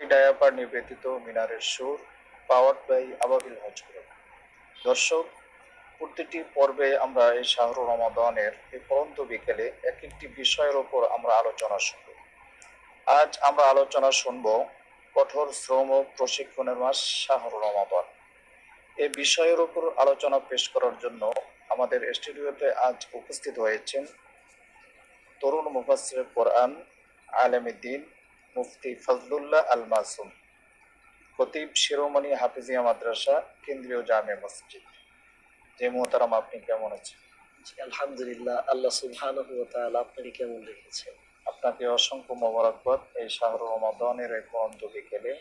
Diaper নিবেদিত মিনারের সুর পাওয়ার বাই আবাবিল হজ দর্শক, প্রতিটি পর্বে আমরা এই শাহরু রমাদানের এই পরন্ত বিকেলে এক একটি বিষয়ের ওপর আমরা আলোচনা শুনব। আজ আমরা আলোচনা শুনব কঠোর শ্রম ও প্রশিক্ষণের মাস শাহরু রমাদান। এই বিষয়ের উপর আলোচনা পেশ করার জন্য আমাদের স্টুডিওতে আজ উপস্থিত হয়েছেন তরুণ মুফাসসির কোরআন আলমীদ্দিন মুফতি ফজলুল্লাহ আল মাসুম খতিব শিরোমণি হাফিজিয়া মাদ্রাসা কেন্দ্রীয় জামে মসজিদ। যে মোহতারাম আপনি কেমন আছেন? আলহামদুলিল্লাহ। আল্লাহ সুবহানাহু ওয়া তাআলা আপনাকে কেমন রেখেছেন আপনাকে অসংখ্য মোবারকবাদ। এই শাহরু রমাদানের এই পরন্ত বিকেলে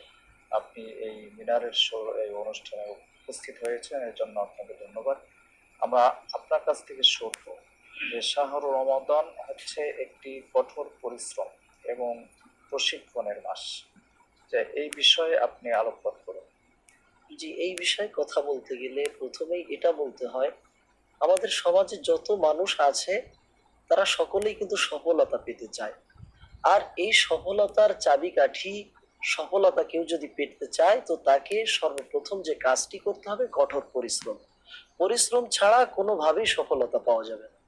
আপনি এই মিনারের এই অনুষ্ঠানে উপস্থিত হয়েছেন। এর জন্য আপনাকে ধন্যবাদ। আমরা আপনার কাছ থেকে শুনব যে শাহরু রমাদান হচ্ছে একটি কঠোর পরিশ্রম এবং প্রশিক্ষণের মাস। যে এই বিষয়ে আপনি আলোকপাত করুন। জি, এই বিষয়ে কথা বলতে গেলে প্রথমেই এটা বলতে হয়, আমাদের সমাজে যত মানুষ আছে, তারা সকলেই কিন্তু সফলতা পেতে চায়। আর এই সফলতার চাবিকাঠি সফলতা কেউ যদি পেতে চায়, তো তাকে সর্বপ্রথম যে কাজটি করতে হবে, কঠোর পরিশ্রম। পরিশ্রম ছাড়া কোনোভাবেই সফলতা পাওয়া যাবে না।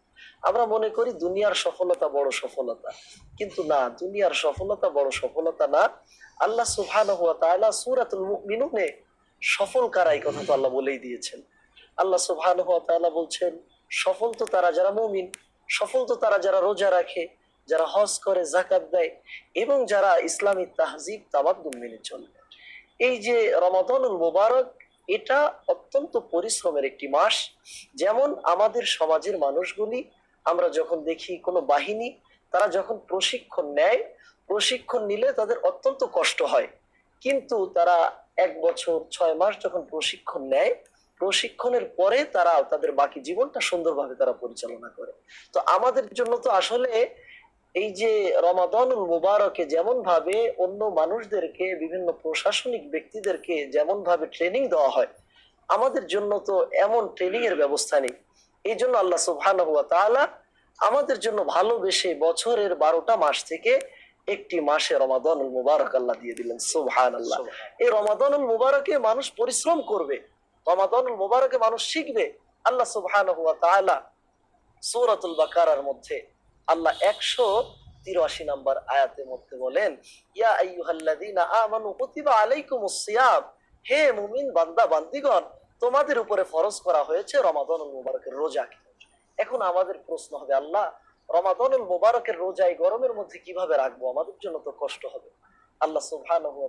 আমরা মনে করি দুনিয়ার সফলতা বড় সফলতা। কিন্তু না, দুনিয়ার সফলতা বড় সফলতা না। আল্লাহ তাআলা সূরাতুল মুমিনুনে সফল কারা এই কথা তো আল্লাহ বলেই দিয়েছেন। আল্লাহ তাআলা বলছেন, সফল তো তারা যারা মুমিন, সফল তো তারা যারা রোজা রাখে, যারা হজ করে জাকাত দেয় এবং যারা ইসলামী তাহজিব তাবাদ্দুল মেনে চলে। এই যে রমাদানুল মুবারক, এটা অত্যন্ত পরিশ্রমের একটি মাস। যেমন আমাদের সমাজের মানুষগুলি আমরা যখন দেখি কোনো বাহিনী, তারা যখন প্রশিক্ষণ নেয়, প্রশিক্ষণ নিলে তাদের অত্যন্ত কষ্ট হয়। কিন্তু তারা এক বছর, ছয় মাস যখন প্রশিক্ষণ নেয়, প্রশিক্ষণের পরে তারা তাদের বাকি জীবনটা সুন্দরভাবে তারা পরিচালনা করে। তো আমাদের জন্য তো আসলে এই যে রমাদন মুবারকে যেমন ভাবে অন্য মানুষদেরকে, বিভিন্ন প্রশাসনিক ব্যক্তিদেরকে যেমন ভাবে ট্রেনিং দেওয়া হয়, আমাদের জন্য তো এমন ট্রেনিং এর ব্যবস্থা নেই। এই জন্য আল্লাহ সুবহানাহু আমাদের জন্য ভালোবেসে বছরের বারোটা মাস থেকে একটি মাসে রমাদানুল মুবারক আল্লাহ দিয়ে দিলেন সুবহান আল্লাহ এই রমাদানুল মুবারকে মানুষ পরিশ্রম করবে রমাদানুল মুবারকে মানুষ শিখবে। আল্লাহ সুবহানাহু ওয়া তাআলা সূরাতুল বাকারার মধ্যে আল্লাহ একশো তিরাশি নম্বর আয়াতের মধ্যে বলেন ইয়া আইয়ুহাল্লাযীনা আমানু কুতিবা আলাইকুমুস সিয়াম। হে মুমিন বান্দা বান্দিগণ তোমাদের উপরে ফরজ করা হয়েছে রমাদানুল মুবারকের রোজাকে এখন আমাদের প্রশ্ন হবে, আল্লাহ রমাদানুল মুবারকের রোজা এই গরমের মধ্যে কীভাবে রাখব? আমাদের জন্য তো কষ্ট হবে। আল্লাহ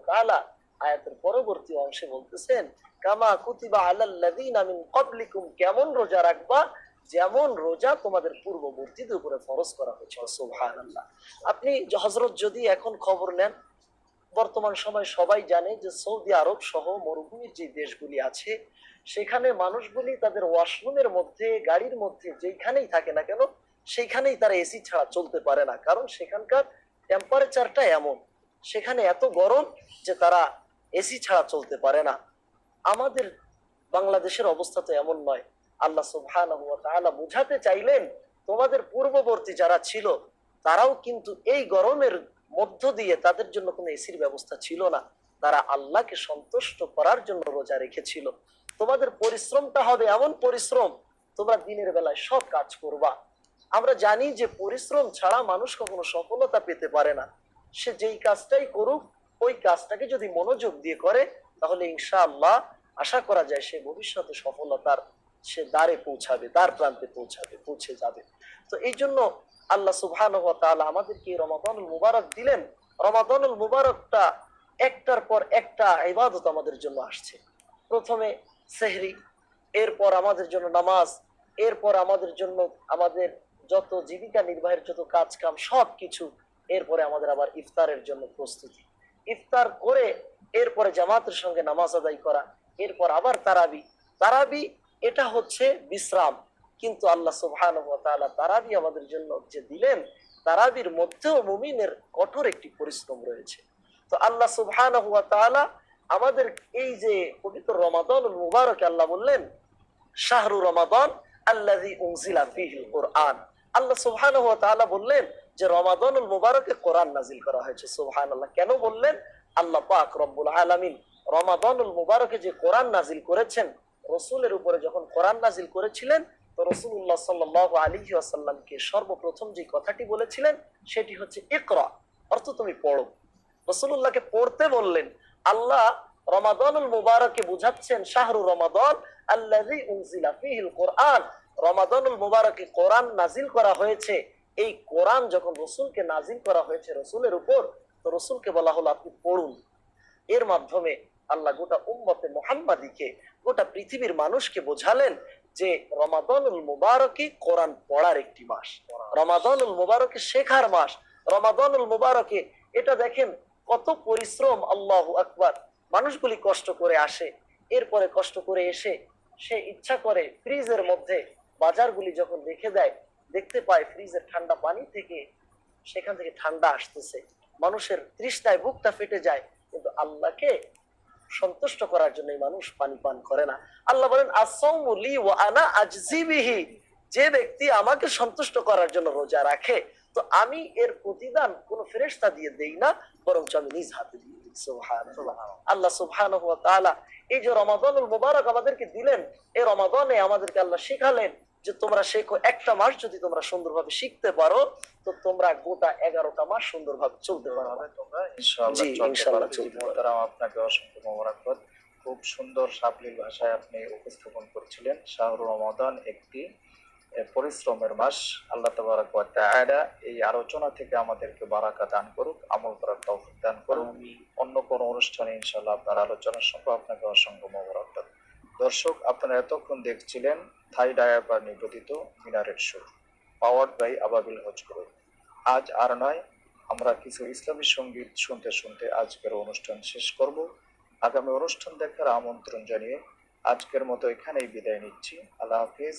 তাআলা আয়াতের পরবর্তী অংশে বলতেছেন, কামা কুতিবা আলাল্লাযীনা মিন ক্বাবলিকুম, কেমন রোজা রাখবা? যেমন রোজা তোমাদের পূর্ববর্তীদের উপরে ফরজ করা হয়েছে সুবহানাল্লাহ। আপনি হযরত যদি এখন খবর নেন, বর্তমান সময় সবাই জানে যে সৌদি আরব সহ মরুভূমির যে দেশগুলি আছে সেখানে মানুষগুলি তাদের ওয়াশরুমের মধ্যে, গাড়ির মধ্যে যেখানেই থাকে না কেন, সেইখানেই তারা এসি ছাড়া চলতে পারে না। কারণ সেখানকার টেম্পারেচারটা এমন। সেখানে এত গরম যে তারা এসি ছাড়া চলতে পারে না। আমাদের বাংলাদেশের অবস্থা তো এমন নয়। আল্লাহ সুবহানাহু বুঝাতে চাইলেন, তোমাদের পূর্ববর্তী যারা ছিল, তারাও কিন্তু এই গরমের মধ্য দিয়ে তাদের জন্য কোনো এসির ব্যবস্থা ছিল না। তারা আল্লাহকে সন্তুষ্ট করার জন্য রোজা রেখেছিল। তোমাদের পরিশ্রমটা হবে এমন পরিশ্রম, তোমরা দিনের বেলায় সব কাজ করবা। আমরা জানি যে পরিশ্রম ছাড়া মানুষ কখনো সফলতা পেতে পারে না। সে যেই কাজটাই করুক, ওই কাজটাকে যদি মনোযোগ দিয়ে করে, তাহলে ইনশাআল্লাহ আশা করা যায় সে ভবিষ্যতে সফলতার সে দ্বারে পৌঁছাবে, দ্বার প্রান্তে পৌঁছাবে, পৌঁছে যাবে। তো এই জন্য আল্লাহ তাআলা আমাদেরকে রমাদানুল মুবারক দিলেন। রমাদানুল মুবারকটা একটার পর একটা ইবাদত আমাদের জন্য আসছে। প্রথমে সেহরি। এরপর আমাদের জন্য নামাজ, এরপর আমাদের জন্য আমাদের যত জীবিকা নির্বাহের যত কাজ কাম সব কিছু এরপরে আমাদের আবার ইফতারের জন্য প্রস্তুতি। ইফতার করে এরপরে জামাতের সঙ্গে নামাজ আদায় করা, এরপর আবার তারাবি। তারাবি, এটা হচ্ছে বিশ্রাম। কিন্তু আল্লাহ সুবহানাহু তাআলা তারাবি আমাদের জন্য যে দিলেন, তারাবির মধ্যেও মুমিনের কঠোর একটি পরিশ্রম রয়েছে। তো আল্লাহ সুবহানাহু ওয়া তাআলা আমাদের এই যে পবিত্র রমাদানুল মুবারক আল্লাহ বললেন, শাহরু রমাদান আল্লাযী উনজিলা ফীহিল কুরআন। আল্লাহ তাআলা বললেন যে রমাদানুল মুবারকে কোরআন নাজিল করা হয়েছে। সুবহানাল্লাহ কেন বললেন? আল্লাহ পাক রব্বুল আলামিন রমাদানুল মুবারকে যে কোরআন নাজিল করেছেন, রসুলের উপরে যখন কোরআন নাজিল করেছিলেন, তো রসুল্লাহ সাল্লাহ আলী আসাল্লামকে সর্বপ্রথম যে কথাটি বলেছিলেন, সেটি হচ্ছে ইকরা, অর্থ তুমি পড়ো। রসুল্লাহকে পড়তে বললেন আল্লাহ রমাদানুল মুবারকে বুঝাচ্ছেন শাহরু রমাদান আল্লাযী উনজিলা কোরআন রমাদানুল মুবারকে কোরআন নাজিল করা হয়েছে। এই কোরআন যখন রসুলকে নাজিল করা হয়েছে রসুলের উপর, তো রসুলকে বলা হলো, আপনি পড়ুন। এর মাধ্যমে আল্লাহ গোটা উম্মতে মোহাম্মদীকে, গোটা পৃথিবীর মানুষকে বোঝালেন যে রমাদানুল মুবারকই কোরআন পড়ার একটি মাস। রমাদানুল মুবারকে শেখার মাস। রমাদানুল মুবারকে, এটা দেখেন কত পরিশ্রম, আল্লাহ আকবার। মানুষগুলি কষ্ট করে আসে, এরপরে কষ্ট করে এসে সে ইচ্ছা করে ফ্রিজের মধ্যে বাজারগুলি যখন রেখে দেয়, দেখতে পায় ফ্রিজের ঠান্ডা পানি থেকে সেখান থেকে ঠান্ডা আসতেছে। মানুষের তৃষ্ণায় বুকটা ফেটে যায়, কিন্তু আল্লাহকে সন্তুষ্ট করার জন্য মানুষ পানি পান করে না। আল্লাহ বলেন আনা আজজিবিহি যে ব্যক্তি আমাকে সন্তুষ্ট করার জন্য রোজা রাখে তো আমি এর প্রতিদান কোন ফেরেশতা দিয়ে দেই না বরঞ্চ আমি নিজ হাতে দিয়ে দিই। আল্লাহ সুবহানাহু এই যে রমাদানুল মুবারক আমাদেরকে দিলেন এই রমাদানে আমাদেরকে আল্লাহ শিখালেন যে তোমরা শেখো একটা মাস যদি তোমরা সুন্দরভাবে শিখতে পারো তো তোমরা গোটা এগারোটা মাস সুন্দরভাবে চলতে মোহতারাম, আপনাকে অসংখ্য মোবারকবাদ। খুব সুন্দর সাবলীল ভাষায় আপনি উপস্থাপন করছিলেন। শাহরুর রমাদান একটি পরিশ্রমের মাস আল্লাহ তাআলা এই আলোচনা থেকে আমাদেরকে বারাকা দান করুক আমল করার তৌফিক দান করুক। অন্য কোন অনুষ্ঠানে ইনশাআল্লাহ আপনার আলোচনা শুনব আপনাকে অসংখ্য মোবারকবাদ দর্শক আপনারা এতক্ষণ দেখছিলেন থাই ডায়াবার নিবেদিত মিনারের সুর পাওয়ার্ড বাই আবাবিল হজ গ্রুপ। আজ আর নয় আমরা কিছু ইসলামী সংগীত শুনতে শুনতে আজকের অনুষ্ঠান শেষ করব। আগামী অনুষ্ঠান দেখার আমন্ত্রণ জানিয়ে আজকের মতো এখানেই বিদায় নিচ্ছি। আল্লাহ হাফিজ।